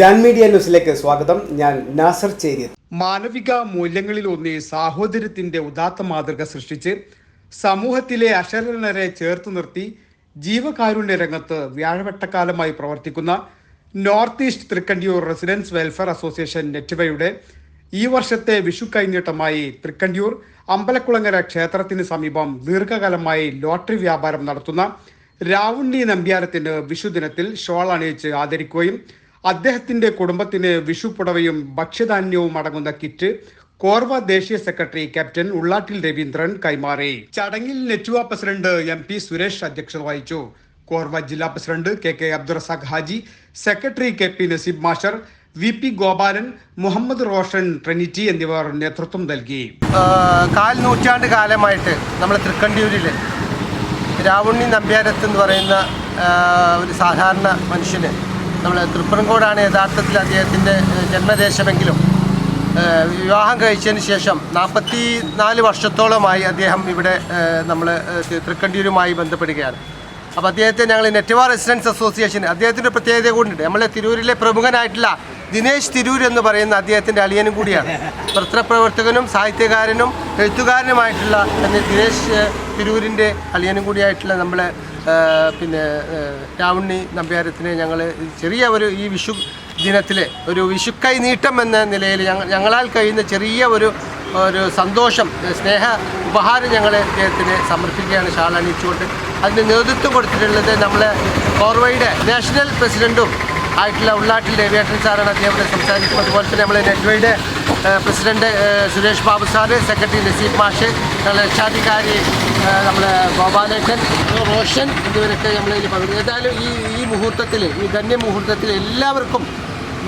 Jan media ന്യൂസിലേക്ക് സ്വാഗതം. ഞാൻ നാസർ ചേരിയത് മാനവിക മൂല്യങ്ങളിൽ ഒന്ന് സാഹോദര്യത്തിന്റെ ഉദാത്ത മാതൃക സൃഷ്ടിച്ച് സമൂഹത്തിലെ അശരണരെ ചേർത്ത് നിർത്തി ജീവകാരുണ്യ രംഗത്ത് വ്യാഴവട്ടക്കാലമായി പ്രവർത്തിക്കുന്ന north east Thrikkandiyur residence welfare association നെറ്റ്വയുടെ ഈ വർഷത്തെ വിഷു കൈനീട്ടമായി തൃക്കണ്ടിയൂർ അമ്പലക്കുളങ്ങര ക്ഷേത്രത്തിന് സമീപം ദീർഘകാലമായി ലോട്ടറി വ്യാപാരം നടത്തുന്ന രാവുണ്ണി നമ്പ്യാരത്തിന് വിഷുദിനത്തിൽ ഷോൾ അണിയിച്ച് ആദരിക്കുകയും അദ്ദേഹത്തിന്റെ കുടുംബത്തിന് വിഷു പുടവയും ഭക്ഷ്യധാന്യവും അടങ്ങുന്ന കിറ്റ് കോർവ ദേശീയ സെക്രട്ടറി ക്യാപ്റ്റൻ ഉള്ളാട്ടിൽ രവീന്ദ്രൻ കൈമാറി. ചടങ്ങിൽ Nettuva president M P Suresh അധ്യക്ഷത വഹിച്ചു. കോർവ ജില്ലാ president K K Abdurazak Haji secretary K P Naseeb masher V P Gopalan Muhammad Roshan Trinity എന്നിവർ നേതൃത്വം നൽകി. കാൽ നൂറ്റാണ്ട് കാലമായിട്ട് നമ്മൾ തൃക്കണ്ടിയൂരിൽ രാവുണ്ണി നമ്പ്യാരത്ത് എന്ന് പറയുന്ന ഒരു സാധാരണ മനുഷ്യന് നമ്മൾ തൃപ്പനങ്കോടാണ് യഥാർത്ഥത്തിൽ അദ്ദേഹത്തിന്റെ ജന്മദേശമെങ്കിലും വിവാഹം കഴിച്ചതിന് ശേഷം നാൽപ്പത്തി നാല് വർഷത്തോളമായി അദ്ദേഹം ഇവിടെ നമ്മൾ തൃക്കണ്ടിയൂരുമായി ബന്ധപ്പെടുകയാണ്. അപ്പോൾ അദ്ദേഹത്തെ ഞങ്ങൾ നെറ്റ്വാർ റെസിഡൻസ് അസോസിയേഷൻ അദ്ദേഹത്തിന്റെ പ്രത്യേകത കൂടിയുണ്ട്. നമ്മളെ തിരൂരിലെ പ്രമുഖനായിട്ടുള്ള ദിനേശ് തിരൂർ എന്ന് പറയുന്ന അദ്ദേഹത്തിന്റെ അളിയനും കൂടിയാണ്. പത്രപ്രവർത്തകനും സാഹിത്യകാരനും എഴുത്തുകാരനുമായിട്ടുള്ള ദിനേശ് തിരൂരിന്റെ അളിയനും കൂടിയായിട്ടുള്ള നമ്മളെ പിന്നെ ടൗണി നമ്പ്യാരത്തിനെ ഞങ്ങൾ ചെറിയ ഒരു ഈ വിഷു ദിനത്തിലെ ഒരു വിഷുക്കൈ നീട്ടം എന്ന നിലയിൽ ഞങ്ങളാൽ കഴിയുന്ന ചെറിയ ഒരു ഒരു സന്തോഷം സ്നേഹ ഉപഹാരം ഞങ്ങൾ അദ്ദേഹത്തിന് സമർപ്പിക്കുകയാണ് ഷാൾ അണിയിച്ചുകൊണ്ട്. അതിന് നേതൃത്വം കൊടുത്തിട്ടുള്ളത് നമ്മളെ കോർവയുടെ നാഷണൽ പ്രസിഡന്റും ആയിട്ടുള്ള ഉള്ളാട്ടിൽ രവിയേട്ടൻ സാറാണ് അദ്ദേഹം സംസാരിക്കുന്നത്. സംസാരിക്കും അതുപോലെ തന്നെ നമ്മൾ നെറ്റ്വയുടെ president Suresh Babu sir secretary Naseeb മാഷ് രക്ഷാധികാരി നമ്മുടെ ഗോപാലേട്ടൻ റോഷൻ എന്നിവരൊക്കെ നമ്മളിൽ പങ്കെടുക്കും. ഏതായാലും ഈ ഈ മുഹൂർത്തത്തിൽ ഈ ധന്യ മുഹൂർത്തത്തിൽ എല്ലാവർക്കും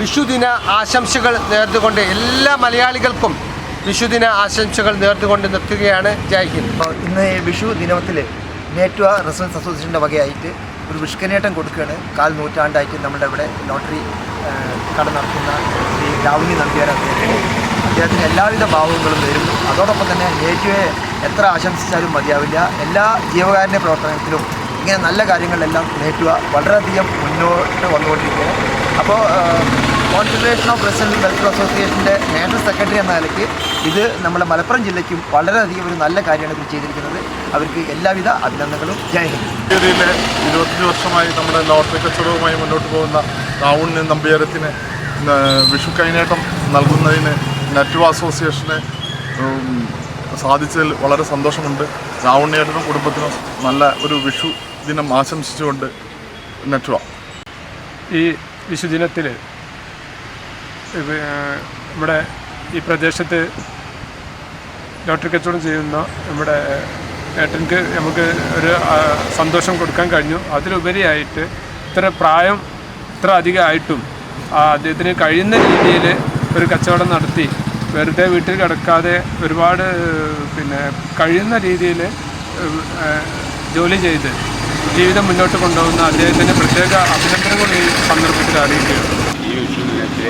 വിഷുദിന ആശംസകൾ നേർന്നുകൊണ്ട് എല്ലാ മലയാളികൾക്കും വിഷുദിന ആശംസകൾ നേർന്നുകൊണ്ട് നിർത്തുകയാണ്. ജയ് ഹിന്ദ്. ഇന്ന് വിഷു ദിനത്തിൽ നേറ്റുവ റെസിഡൻസ് അസോസിയേഷന്റെ വകയായിട്ട് ഒരു വിഷ്കനേട്ടം കൊടുക്കുകയാണ്. കാൽ നൂറ്റാണ്ടായിട്ട് നമ്മുടെ ഇവിടെ ലോട്ടറി കട നടത്തുന്ന ശ്രീ രാവുണ്ണി നമ്പ്യാർ അദ്ദേഹത്തിന് എല്ലാവിധ ഭാവങ്ങളും വരും അതോടൊപ്പം തന്നെ നേറ്റുവെ എത്ര ആശംസിച്ചാലും മതിയാവില്ല. എല്ലാ ജീവകാരുണ്യ പ്രവർത്തനത്തിലും ഇങ്ങനെ നല്ല കാര്യങ്ങളിലെല്ലാം നേറ്റുവ വളരെയധികം മുന്നോട്ട് വന്നുകൊണ്ടിരിക്കുകയാണ്. അപ്പോൾ കോൺഫെഡറേഷൻ ഓഫ് റെസിഡന്റ് വെൽഫെയർ അസോസിയേഷന്റെ നാഷണൽ സെക്രട്ടറി എന്ന നിലയ്ക്ക് ഇത് നമ്മുടെ മലപ്പുറം ജില്ലയ്ക്കും വളരെയധികം ഒരു നല്ല കാര്യമാണ് ഇത് ചെയ്തിരിക്കുന്നത്. അവർക്ക് എല്ലാവിധ അഭിനന്ദനങ്ങളും. ജയ ഹിന്ദ്. ഇരുപത്തഞ്ച് വർഷമായി നമ്മുടെ ലോട്ടറി കച്ചവടവുമായി മുന്നോട്ട് പോകുന്ന രാവുണ്ണി നമ്പിയരത്തിന് വിഷു കൈനേട്ടം നൽകുന്നതിന് നെറ്റ്വ അസോസിയേഷന് സാധിച്ചതിൽ വളരെ സന്തോഷമുണ്ട്. രാവുണ്ണിയേട്ടനും കുടുംബത്തിനും നല്ല ഒരു വിഷു ദിനം ആശംസിച്ചുകൊണ്ട് നെറ്റ്വ ഈ വിഷുദിനത്തിൽ നമ്മുടെ ഈ പ്രദേശത്ത് ലോട്ടറി കച്ചവടം ചെയ്യുന്ന നമ്മുടെ ഏട്ടൻക്ക് നമുക്ക് ഒരു സന്തോഷം കൊടുക്കാൻ കഴിഞ്ഞു. അതിലുപരിയായിട്ട് ഇത്ര പ്രായം ഇത്ര അധികമായിട്ടും അദ്ദേഹത്തിന് കഴിയുന്ന രീതിയിൽ ഒരു കച്ചവടം നടത്തി വെറുതെ വീട്ടിൽ കിടക്കാതെ ഒരുപാട് പിന്നെ കഴിയുന്ന രീതിയിൽ ജോലി ചെയ്ത് ജീവിതം മുന്നോട്ട് കൊണ്ടുപോകുന്ന അദ്ദേഹത്തിന്റെ പ്രത്യേക അഭിനന്ദനങ്ങൾ ഈ സന്ദർഭത്തിൽ അറിയിക്കുകയാണ്. ഈ വിഷുവിനത്തിൽ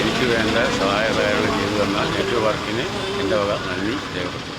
എനിക്ക് വേണ്ട സഹായ സഹായങ്ങൾ ചെയ്തു തന്ന നെറ്റ്വർക്കിന് എന്റെ വക നന്ദി രേഖപ്പെടുത്തുന്നു